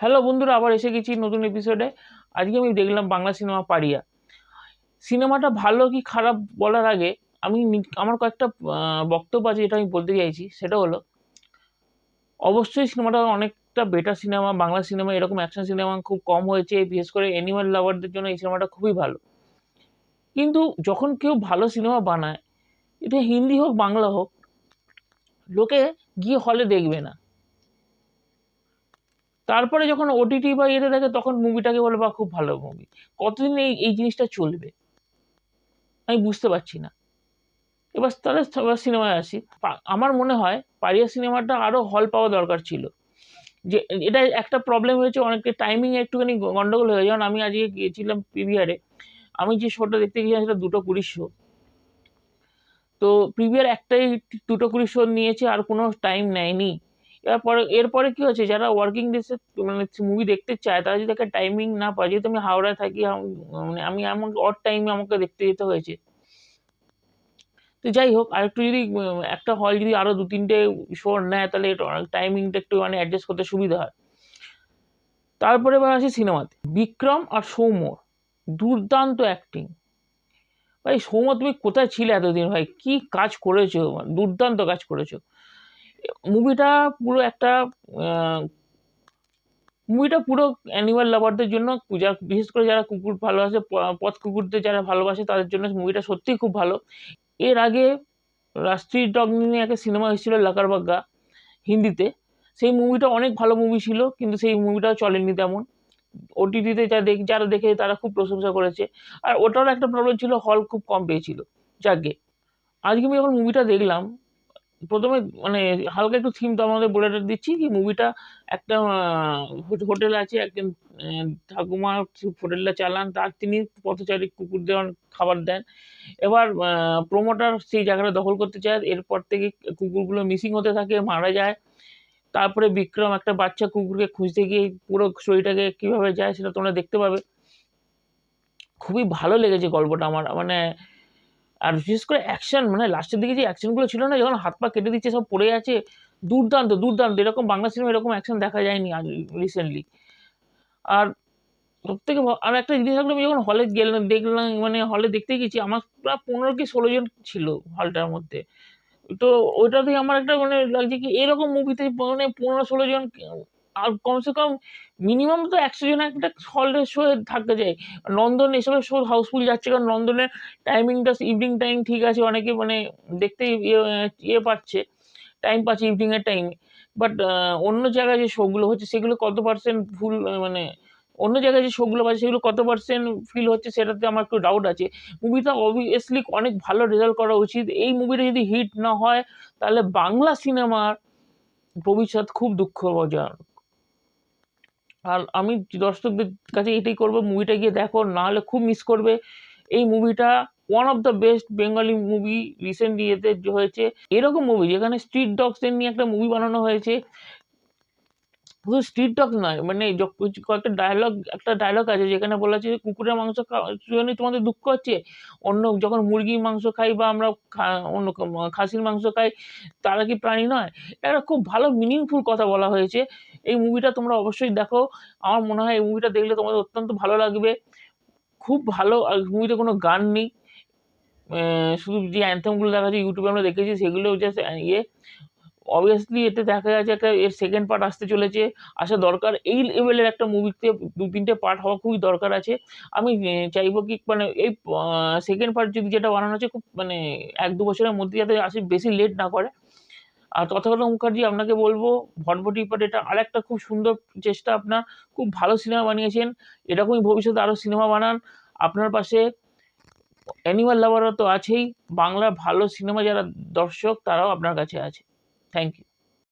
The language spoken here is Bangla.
হ্যালো বন্ধুরা, আবার এসে গেছি নতুন এপিসোডে আজকে আমি দেখলাম বাংলা সিনেমা পারিয়া সিনেমাটা ভালো কি খারাপ বলার আগে আমি আমার কয়েকটা বক্তব্য আছে যেটা আমি বলতে চাইছি, সেটা হলো, অবশ্যই সিনেমাটা অনেকটা বেটার সিনেমা বাংলা সিনেমা এরকম অ্যাকশন সিনেমা খুব কম হয়েছে, বিশেষ করে অ্যানিমাল লাভারদের জন্য এই সিনেমাটা খুবই ভালো। কিন্তু যখন কেউ ভালো সিনেমা বানায়, এটা হিন্দি হোক, বাংলা হোক, লোকে গিয়ে হলে দেখবে না। তারপরে যখন ওটিটি বা ইয়েতে দেখে তখন মুভিটাকে বলে বা খুব ভালো মুভি কতদিন এই এই জিনিসটা চলবে? আমি বুঝতে পারছি না। এবার তাহলে সিনেমায় আসি। আমার মনে হয় পারিয়া সিনেমাটা আরও হল পাওয়া দরকার ছিল। যে, এটা একটা প্রবলেম হয়েছে, অনেকটা টাইমিং একটুখানি গন্ডগোল হয়ে যেমন আমি আজকে গিয়েছিলাম পিভিআরে আমি যে শোটা দেখতে গিয়েছিলাম, সেটা দুটো কুড়ির শো তো প্রিভিয়ার একটাই দুটো কুড়ি শো নিয়েছে, আর কোনো টাইম নেয়নি। এরপরে এরপরে কি হচ্ছে? যারা ওয়ার্কিং ডেসে মানে মুভি দেখতে চায় তারা যদি একটা টাইমিং না পায় যেহেতু আমি হাওড়ায় থাকি মানে আমি আমাকে অড টাইমে আমাকে দেখতে যেতে হয়েছে। তো যাই হোক আরেকটু যদি উম, একটা হল যদি আরও দু তিনটে শো নেয় তাহলে টাইমিংটা একটু মানে অ্যাডজাস্ট করতে সুবিধা হয়। তারপরে এবার আসি সিনেমাতে। বিক্রম আর সৌম্যর দুর্দান্ত অ্যাক্টিং ভাই সৌম্য তুমি কোথায় ছিলে এতদিন? ভাই কি কাজ করেছ? দুর্দান্ত কাজ করেছ। মুভিটা পুরো একটা মুভিটা পুরো অ্যানিমাল লাভারদের জন্য যারা বিশেষ করে যারা কুকুর ভালোবাসে পথ কুকুরদের যারা ভালোবাসে, তাদের জন্য মুভিটা সত্যিই খুব ভালো। এর আগে রাষ্ট্রীয় ডগ নিয়ে একটা সিনেমা এসেছিল লাকারবাগ্গা, হিন্দিতে। সেই মুভিটা অনেক ভালো মুভি ছিল, কিন্তু সেই মুভিটা চলেনি তেমন। ওটিটিতে যা দেখ, যারা দেখে, তারা খুব প্রশংসা করেছে। আর ওটারও একটা প্রবলেম ছিল হল খুব কম পেয়েছিল। যাকে আজকে আমি যখন মুভিটা দেখলাম প্রথমে মানে হালকা একটু থিম তো আমাদের বলে দিচ্ছি কি মুভিটা একটা হোটেল আছে, একজন ঠাকুমা হোটেলটা চালান, তার তিনি পথচারী কুকুরদের অনেক খাবার দেন। এবার প্রমোটার সেই জায়গাটা দখল করতে চায়, এরপর থেকে কুকুরগুলো মিসিং হতে থাকে, মারা যায়। তারপরে বিক্রম একটা বাচ্চা কুকুরকে খুঁজতে গিয়ে পুরো স্টোরিটাকে কীভাবে যায় সেটা তোমরা দেখতে পাবে। খুবই ভালো লেগেছে গল্পটা আমার মানে আর বিশেষ করে অ্যাকশন মানে লাস্টের দিকে যে অ্যাকশনগুলো ছিল না, যখন হাত পা কেটে দিচ্ছে, সব পড়ে আছে, দুর্দান্ত দুর্দান্ত, এরকম বাংলা সিনেমা এরকম অ্যাকশন দেখা যায়নি রিসেন্টলি আর সব থেকে আর একটা জিনিস থাকল আমি যখন হলে গেলাম দেখলাম মানে হলে দেখতে গেছি, আমার প্রায় পনেরো কি ষোলো জন ছিল হলটার মধ্যে। তো ওইটাতেই আমার একটা মানে লাগছে কি, এরকম মুভিতে মানে পনেরো ষোলো জন আর কমসে কম মিনিমাম তো একশো জন একটা হলের শো থাকতে চাই। নন্দন এসবের শো হাউসফুল যাচ্ছে, কারণ নন্দনের টাইমিংটা ইভিনিং টাইম ঠিক আছে, অনেকে মানে দেখতে ইয়ে ইয়ে পাচ্ছে টাইম পাচ্ছে ইভিনিংয়ের টাইমে বাট অন্য জায়গায় যে শোগুলো হচ্ছে, সেগুলো কত পার্সেন্ট ভুল মানে অন্য জায়গায় যে শোগুলো পাচ্ছে, সেগুলো কত পার্সেন্ট ফিল হচ্ছে, সেটাতে আমার একটু ডাউট আছে। মুভিটা অবভিয়াসলি অনেক ভালো রেজাল্ট করা উচিত। এই মুভিটা যদি হিট না হয়, তাহলে বাংলা সিনেমার ভবিষ্যৎ খুব দুঃখজনক। আর আমি দর্শকদের কাছে এটাই করব মুভিটা গিয়ে দেখো, নাহলে খুব মিস করবে। এই মুভিটা one of the best Bengali movie recent ইয়েতে হয়েছে। এরকম মুভি যেখানে স্ট্রিট ডগসদের নিয়ে একটা মুভি বানানো হয়েছে। শুধু স্ট্রিট ডগ নয় মানে কয়েকটা ডায়লগ একটা ডায়লগ আছে যেখানে বলা আছে যে কুকুরের মাংস জন্য তোমাদের দুঃখ হচ্ছে। অন্য যখন মুরগির মাংস খাই বা আমরা অন্য খাসির মাংস খাই, তারা কি প্রাণী নয়? একটা খুব ভালো মিনিংফুল কথা বলা হয়েছে। এই মুভিটা তোমরা অবশ্যই দেখো। আমার মনে হয় এই মুভিটা দেখলে তোমাদের অত্যন্ত ভালো লাগবে। খুব ভালো, আর মুভিতে কোনো গান নেই। শুধু যে অ্যান্থেমগুলো দেখা যাচ্ছে ইউটিউবে আমরা দেখেছি, সেগুলো জাস্ট ইয়ে। অবভিয়াসলি এতে দেখা যাচ্ছে একটা এর সেকেন্ড পার্ট আসতে চলেছে। আসা দরকার। এই লেভেলের একটা মুভিতে দু তিনটে পার্ট হওয়া খুবই দরকার আছে। আমি চাইব কি মানে এই সেকেন্ড পার্ট যদি যেটা বানানো হচ্ছে খুব মানে এক দু বছরের মধ্যে যাতে আসে, বেশি লেট না করে। আর তথাগত মুখার্জি আপনাকে বলব, ভটভটি পাট এটা আরেকটা খুব সুন্দর চেষ্টা আপনার। খুব ভালো সিনেমা বানিয়েছেন। এরকমই ভবিষ্যতে আরও সিনেমা বানান। আপনার পাশে অ্যানিমাল লাভারও তো আছেই। বাংলার ভালো সিনেমা যারা দর্শক, তারাও আপনার কাছে আছে। Thank you.